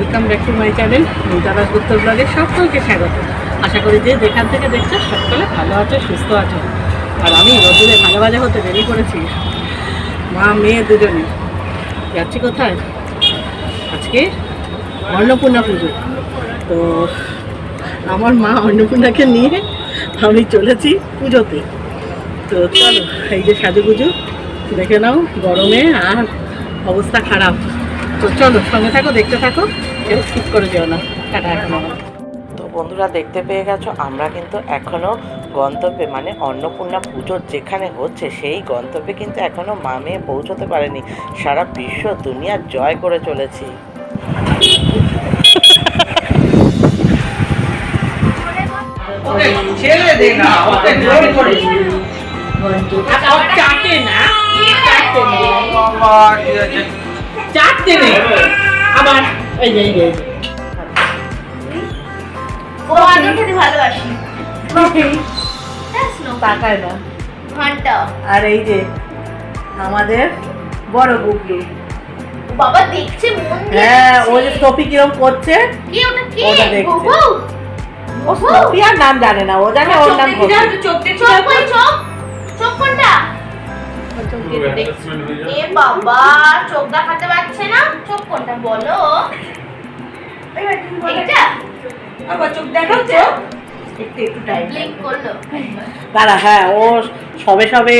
Welcome back to my channel দাদা উত্তর ব্লগে সকলকে স্বাগত। আশা করি যে যেখান থেকে দেখছ সকলে ভালো আছো, সুস্থ আছো। আর আমি রোদুরে ভালো ভাজা হতে দেরি করেছি। মা, মেয়ে দুজনে। যাচ্ছি কোথায়? আজকে অন্নপূর্ণা পুজো। তো আমার মা অন্নপূর্ণাকে নিয়ে আমি চলেছি পুজোতে। তো চলো, এই যে সাজুগুজু, দেখে নাও গরমে আর অবস্থা খারাপ। তো চলো, সঙ্গে থাকো, দেখতে থাকো। কেউ স্কিপ করে যেও না। টাটা এখন। তো বন্ধুরা দেখতে পেয়ে গেছো আমরা কিন্তু এখনও গন্তব্যে মানে অন্নপূর্ণা পুজো যেখানে হচ্ছে সেই গন্তব্যে কিন্তু এখনও মা মেয়ে পৌঁছতে পারেনি। সারা বিশ্ব দুনিয়া জয় করে চলেছি। জোর করে। না নেই নেই। আবার এই যে এই। যে, ও আদর খেতে ভালোবাসি তাকায় না। ঘণ্টা। আর এই যে আমাদের বড় গুগলু বাবা দেখছে মন দিয়ে হ্যাঁ ও যে স্তপি কিরম করছে কে ওটা কে? ওটা দেখছে। ও আর নাম জানে না ও জানে ওর নাম করছে চোখ কই চোখ কোনটা এ বাবা চোখ দেখাতে পারছে না? চোখ কোনটা বলো? এইটা? আবার চোখ দেখাচ্ছে একটু একটু টাইম করল। দাঁড়া হ্যাঁ ও সবে সবে।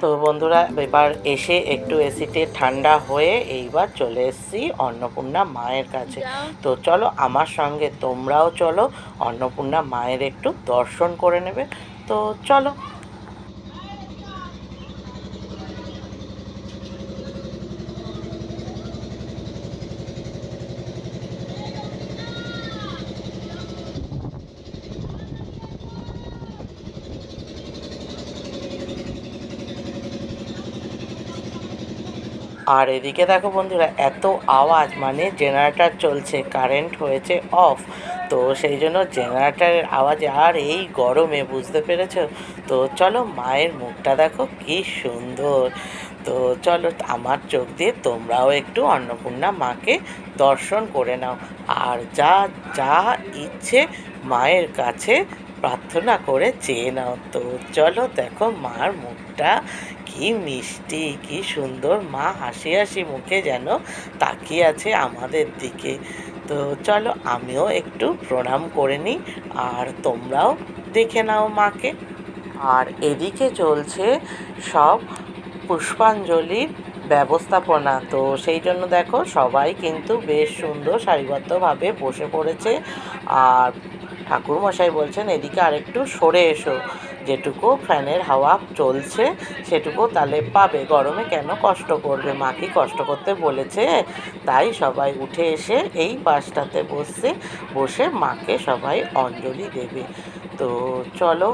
তো বন্ধুরা এবার এসে একটু এসিতে ঠান্ডা হয়ে এইবার চলে এসেছি অন্নপূর্ণা মায়ের কাছে। তো চলো আমার সঙ্গে তোমরাও চলো অন্নপূর্ণা মায়ের একটু দর্শন করে নেবে। তো চলো আর এদিকে দেখো বন্ধুরা, এত আওয়াজ মানে জেনারেটর চলছে কারেন্ট হয়েছে অফ তো সেই জন্য জেনারেটারের আওয়াজে আর এই গরমে, বুঝতে পেরেছ? তো চলো মায়ের মুখটা দেখো, কি সুন্দর। তো চলো, আমার চোখ দিয়ে তোমরাও একটু অন্নপূর্ণা মাকে দর্শন করে নাও। আর যা যা ইচ্ছে মায়ের কাছে প্রার্থনা করে চেয়ে নাও। তো চলো দেখো মার মুখটা কি মিষ্টি, কি সুন্দর। মা হাসি হাসি মুখে যেন তাকিয়ে আছে আমাদের দিকে। তো চলো আমিও একটু প্রণাম করে নিই আর তোমরাও দেখে নাও মাকে। আর এদিকে চলছে সব পুষ্পাঞ্জলির ব্যবস্থাপনা। তো সেই জন্য দেখো সবাই কিন্তু বেশ সুন্দর সারিবদ্ধভাবে বসে পড়েছে। আর ঠাকুরমশাই বলছেন, এদিকে আরেকটু সরে এসো। যেটুকু ফ্যানের হাওয়া চলছে, সেটুকু তাহলে পাবে। গরমে কেন কষ্ট করবে? মা কি কষ্ট করতে বলেছে? তাই সবাই উঠে এসে এই বাসটাতে বসে বসে মাকে সবাই অঞ্জলি দেবে। তো চলো,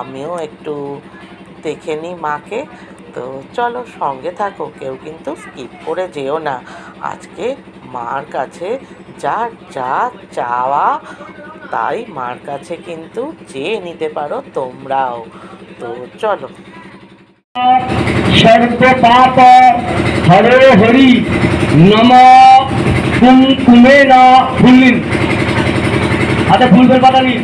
আমিও একটু দেখে নিই মাকে। তো চলো, সঙ্গে থাকো। কেউ কিন্তু স্কিপ করে যেও না। আজকে মার কাছে যা যা চাওয়া তাই মার কাছে কিন্তু চেয়ে নিতে পারো তোমরাও। তো চলো। সর্বপাপ হরে হরি নম কুমকুমে না ফুলিন হাতে ফুলবের পাতা নিন।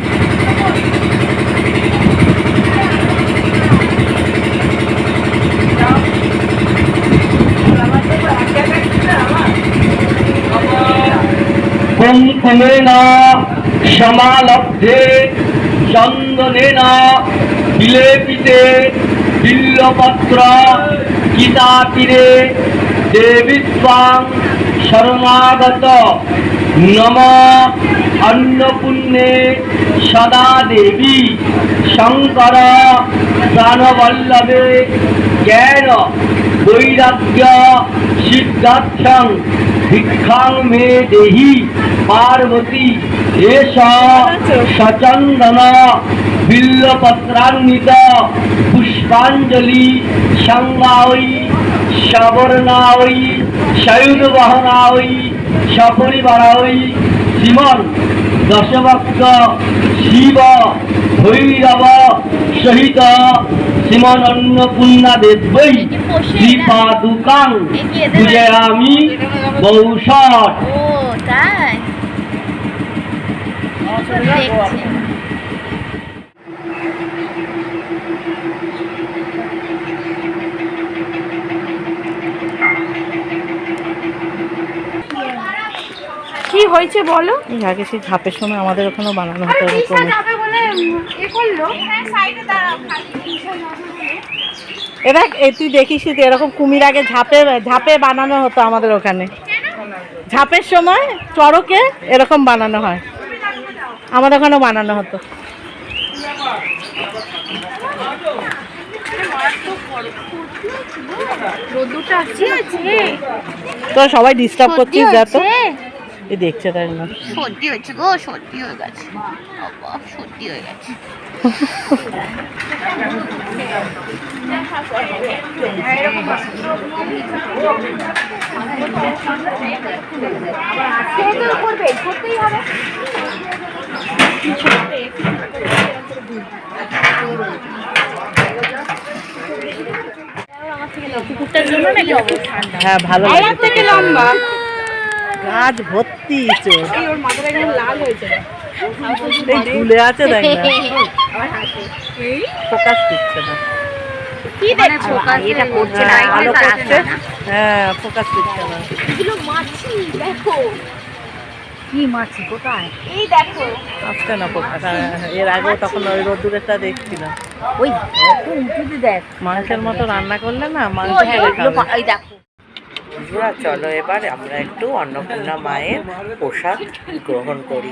কুমকুমেন সমালব্ধে চন্দনেন বিলেপিতে বিল্লপত্র গীতাতীরে দেবী ত্বাং শরণাগত। নম অন্নপূর্ণে সদা দেবী শঙ্কর প্রাণবল্লভে জ্ঞান বৈরাগ্য সিদ্ধার্থং भिक्षां मे देही पार्वती एषा सचन्दना बिल्लपत्रान्विता पुष्पाञ्जलि शङ्गावै शवर्णावै शयुधवहनावै সপরিবারাওই শ্রীমন দশভক্ত শিব ভৈরব সহিত শ্রীমন অন্নপূর্ণা দেবৈ শ্রীপাদুকাং পূজয়ামি বৌষট ও তাই? হয়েছে বলো? এই আগে সেই ঝাপের সময় আমাদের ওখানেও বানানো হতো আরে এরকম। রিসা যাবে বলে এ করল। হ্যাঁ তুই দেখিস এরকম কুমির আগে ঝাপে ঝাপে বানানো হতো আমাদের ওখানে। ঝাপের সময় চড়কে এরকম বানানো হয়। আমাদের ওখানেও বানানো হতো। তো সবাই ডিস্টার্ব করছিস যা তো। এই দেখছে তাই না সর্দি হয়েছে গো সর্দি হয়ে গেছে। বাবা সর্দি হয়ে গেছে। হ্যাঁ ভালো লাগে। থেকে লম্বা। গাছ ভর্তি চোর ঝুলে আছে দেখ না। ফোকাস দিচ্ছে না। কি দেখছ এটা করছে হ্যাঁ, আলো করছে। হ্যাঁ ফোকাস দিচ্ছে না। এগুলো মাছি দেখো। কি মাছি কোথায়? এই দেখো। আসছে না ফোকাস। এর আগেও তখন ওই রোদ্দুরেরটা দেখছিলাম। ওই উঁচুতে দেখ। মাংসের মতো রান্না করলে না মাংস এই দেখো। বন্ধুরা, চলো এবার আমরা একটু অন্নপূর্ণা মায়ের প্রসাদ গ্রহণ করি।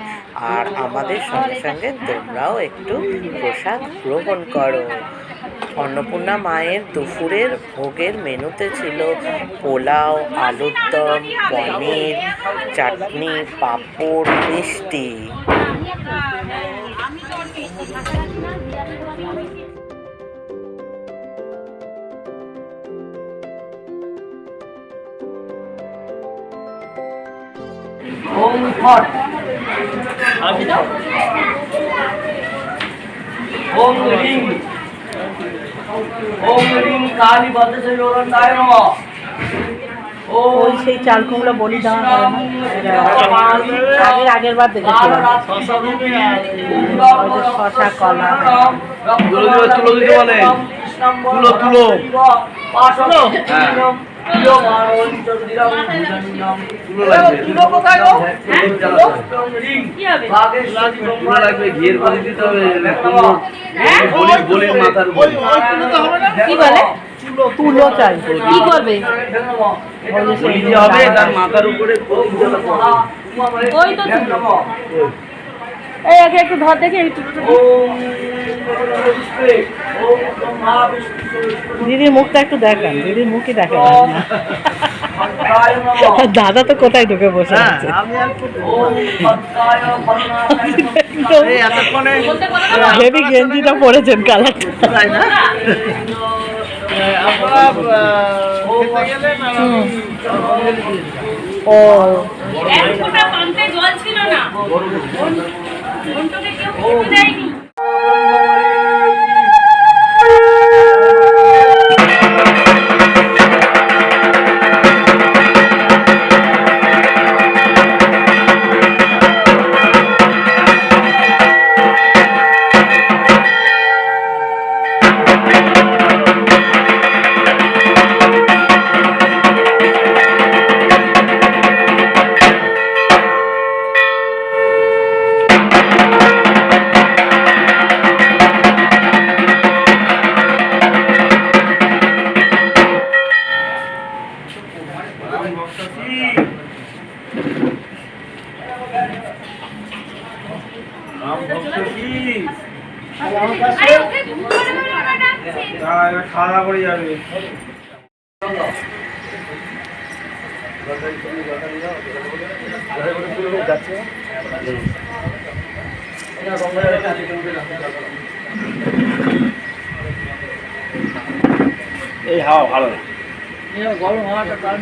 আর আমাদের সঙ্গে সঙ্গে তোমরাও একটু প্রসাদ গ্রহণ করো। অন্নপূর্ণা মায়ের দুপুরের ভোগের মেনুতে ছিল পোলাও আলুর দম পনির, চাটনি, পাঁপড়, মিষ্টি। ওম ফট ওম রিং ওম রিং কালী ভদ্রশৈলোরন্দায় নমঃ। ওই সেই চাল কুমড়ো বলি দেওয়া হয় না? আগের আগের বার দেখেছিলাম। শশা, কলা। তুলো দিবে, তুলো দিতে তুলো, তুলো। তুলো? হ্যাঁ। তুলো ঘিয়ের দিতে হবে, বলির- মাথার কি বলে? চাই কি করবে? হবে, তার মাথার উপরে ওই তো। এই আগে একটু ধর দেখি। দিদির মুখটা একটু দেখান দিদির মুখই দেখেন দাদা তো কোথায় ঢুকে বসে আছে? হেভি গেঞ্জিটা পরেছেন কালার ও। এক ফোঁটা পাম্পে জল ছিল না। ঘন্টকে কেউ খেতে দেয়নি খাওয়া দাওয়া করে যাবে। এই হাওয়া ভালো না গরম হওয়াটা কারণ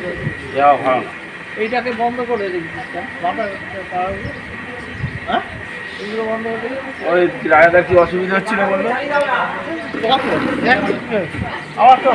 হাওয়া ভালো না। এইটাকে বন্ধ করে দিচ্ছি ওই রায়দা কি অসুবিধা হচ্ছিল বলল আমার তো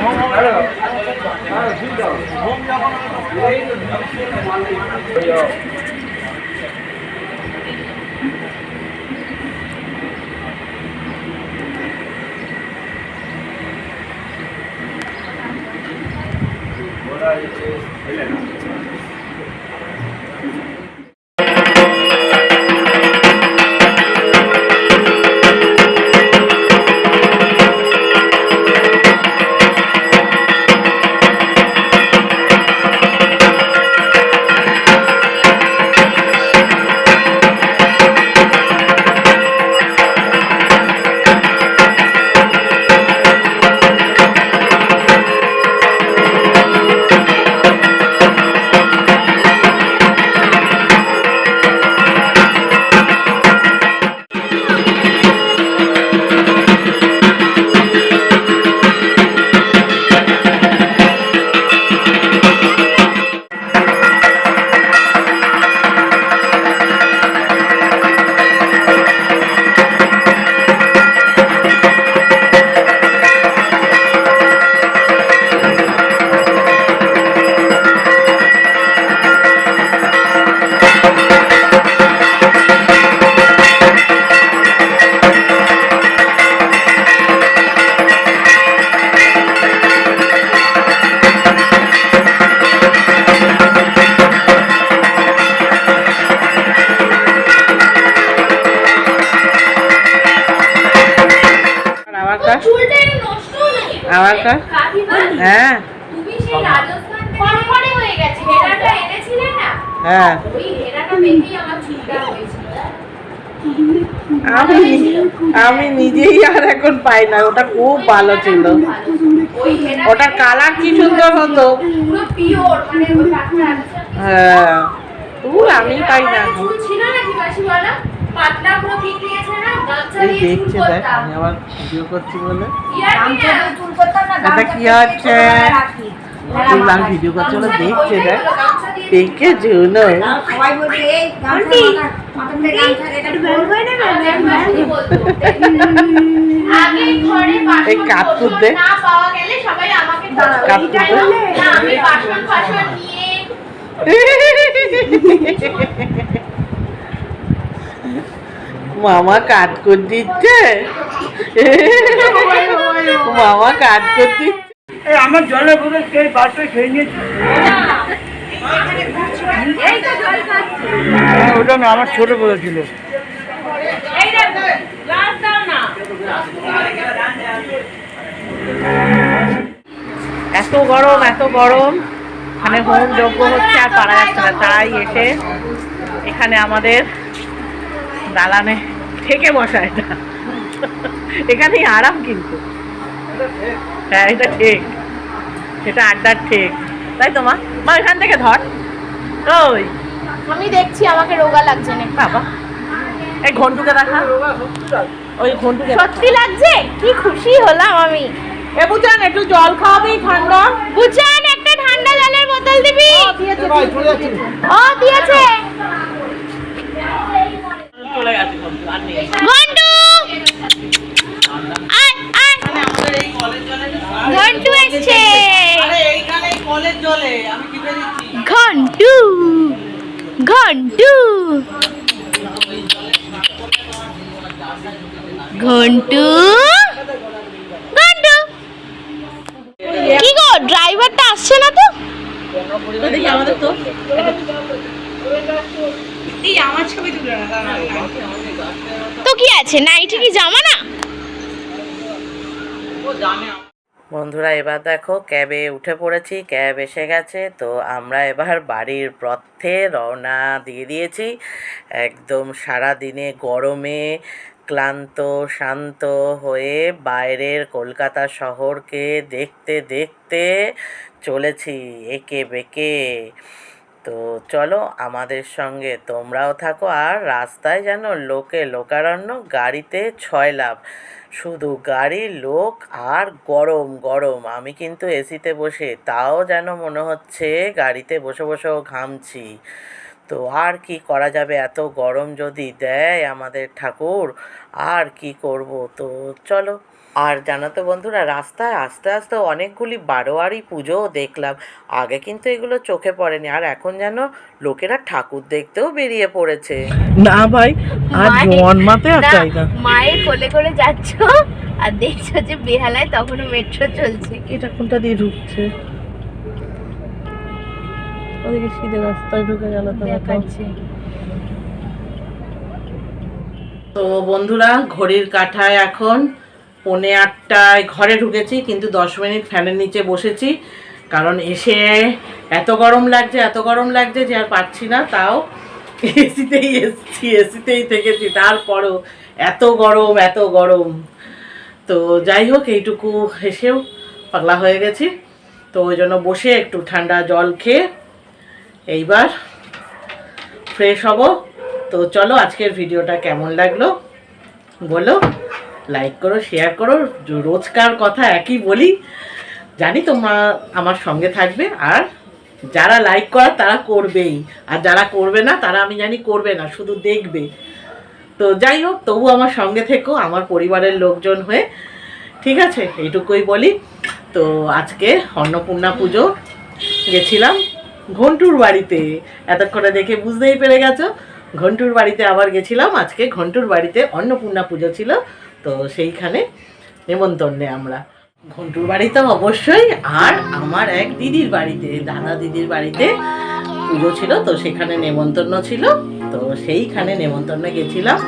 হ্যাঁ। তুমি সেই রাজস্থান হয়ে গেছে। হেনাটা এনেছিলে না? হ্যাঁ। ওই হেনাটা মেখেই আমার হয়েছিল। আমি আমি নিজেই আর এখন পাই না ওটা খুব ভালো ছিল। ওটার কালার কি সুন্দর হতো। মানে হ্যাঁ। আমি পাই না। ছিল নাকি এই দেখছে দেখ আমি আবার ভিডিও করছি বলে এটা কি হচ্ছে আমি ভিডিও করছি বলে দেখছে দেখ দেখে জুনো এই মাথা মাথা গামছা মামা কাজ করে দিচ্ছে। মামা কাজ করে দিচ্ছে। আমার জলের বোতল কে বাসটা খেয়ে নিয়েছে? হ্যাঁ, ওটা না আমার ছোট বোতল ছিল। এত গরম এত গরম। এখানে হোম যজ্ঞ হচ্ছে আর পারা যাচ্ছে না তাই এসে এখানে আমাদের দালানে থেকে বসা এটা। এখানেই আরাম কিন্তু। হ্যাঁ এটা ঠিক। সেটা আড্ডার ঠিক। তাই তো মা? মা এখান থেকে ধর। ওই। আমি দেখছি আমাকে রোগা লাগছে না বাবা। এই ঘন্টুকে দেখা। ওই ঘন্টুকে সত্যি লাগছে? কি খুশি হলাম আমি। এ বুঝান একটু জল খাওয়াবি ঠান্ডা। বুঝান একটা ঠান্ডা জলের বোতল দিবি। ও দিয়েছে। ঘন্টু ঘন্টু আমাদের এসছে। ঘন্টু! ঘন্টু! ঘন্টু! ঘন্টু! কি গো ড্রাইভারটা আসছে না তো? তো। দেখি আমাদের তো তো কি আছে? নাইটি কি জামা না? বন্ধুরা এবার দেখো ক্যাবে উঠে পড়েছি ক্যাব এসে গেছে তো আমরা এবার বাড়ির পথে রওনা দিয়ে দিয়েছি। একদম সারা দিনে গরমে ক্লান্ত শান্ত হয়ে বাইরের কলকাতা শহরকে দেখতে দেখতে চলেছি একে বেঁকে। তো চলো আমাদের সঙ্গে তোমরাও থাকো আর রাস্তায় যেন লোকে লোকারণ্য, গাড়িতে ছয় লাভ শুধু গাড়ি লোক আর গরম গরম। আমি কিন্তু এসিতে বসে, তাও যেন মনে হচ্ছে গাড়িতে বসে বসেও ঘামছি। তো আর কি করা যাবে? এত গরম যদি দেয় আমাদের ঠাকুর, আর কি করব? তো চলো আর জানো তো বন্ধুরা রাস্তায় আস্তে আস্তে অনেকগুলি বারোয়ারি পুজোও দেখলাম। আগে কিন্তু এগুলো চোখে পড়েনি। আর এখন যেন লোকেরা ঠাকুর দেখতেও বেরিয়ে পড়েছে। না ভাই আর জন্মাতে আর না, না। মায়ের কোলে করে যাচ্ছ আর দেখছ যে বেহালায় তখনও মেট্রো চলছে। এটা কোনটা দিয়ে ঢুকছে? ওদিকে সিধে রাস্তায় ঢুকে গেল তো। দেখাচ্ছে। তো বন্ধুরা ঘড়ির কাঁঠায় এখন পৌনে আটটায় ঘরে ঢুকেছি, কিন্তু দশ মিনিট ফ্যানের নিচে বসেছি, কারণ এসে এত গরম লাগছে, এত গরম লাগছে যে আর পাচ্ছি না, তাও এসিতেই এসছি, এসিতেই থেকেছি, তারপরও এত গরম এত গরম। তো যাই হোক, এইটুকু এসেও পাগলা হয়ে গেছি। তো ওই জন্য বসে একটু ঠান্ডা জল খেয়ে এইবার ফ্রেশ হব। তো চলো আজকের ভিডিওটা কেমন লাগল, বলো। লাইক করো শেয়ার করো রোজকার কথা একই বলি। জানি তোমরা আমার সঙ্গে থাকবে, আর যারা লাইক করার তারা করবেই। আর যারা করবে না, তারা আমি জানি করবে না, শুধু দেখবে। তো যাই হোক, তবু আমার সঙ্গে থেকো, আমার পরিবারের লোকজন হয়ে। ঠিক আছে, এইটুকুই বলি। তো আজকে অন্নপূর্ণা পুজো গেছিলাম ঘন্টুর বাড়িতে। এতক্ষণে দেখে বুঝতেই পেরে গেছো, ঘন্টুর বাড়িতে আবার গেছিলাম। আজকে ঘন্টুর বাড়িতে অন্নপূর্ণা পুজো ছিল। তো সেইখানে নেমন্তন্নে আমরা। ঘন্টুর বাড়িতে অবশ্যই, আর আমার এক দিদির বাড়িতে, দাদা দিদির বাড়িতে পুজো ছিল, তো সেখানে নেমন্তন্ন ছিল। তো সেইখানে নেমন্তন্নে গেছিলাম।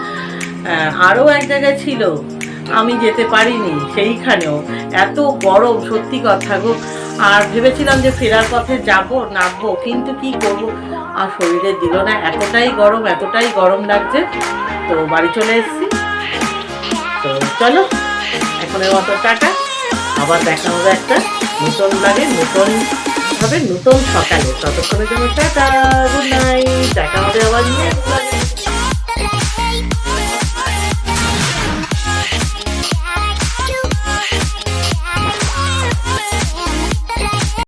আরও এক জায়গায় ছিল, আমি যেতে পারিনি, সেইখানেও। এত গরম, সত্যি কথা গো। আর ভেবেছিলাম যে ফেরার পথে যাব, নামবো, কিন্তু কি করব? আর শরীরে দিল না, এতটাই গরম এতটাই গরম লাগছে। তো বাড়ি চলে এসেছি। চলো, এখন এর মতো টাকা আবার দেখা হবে একটা নতুন লাগে নতুন হবে নতুন সকালে। ততক্ষণের জন্য টাটা, গুড নাইট, দেখা হবে আবার নিয়ে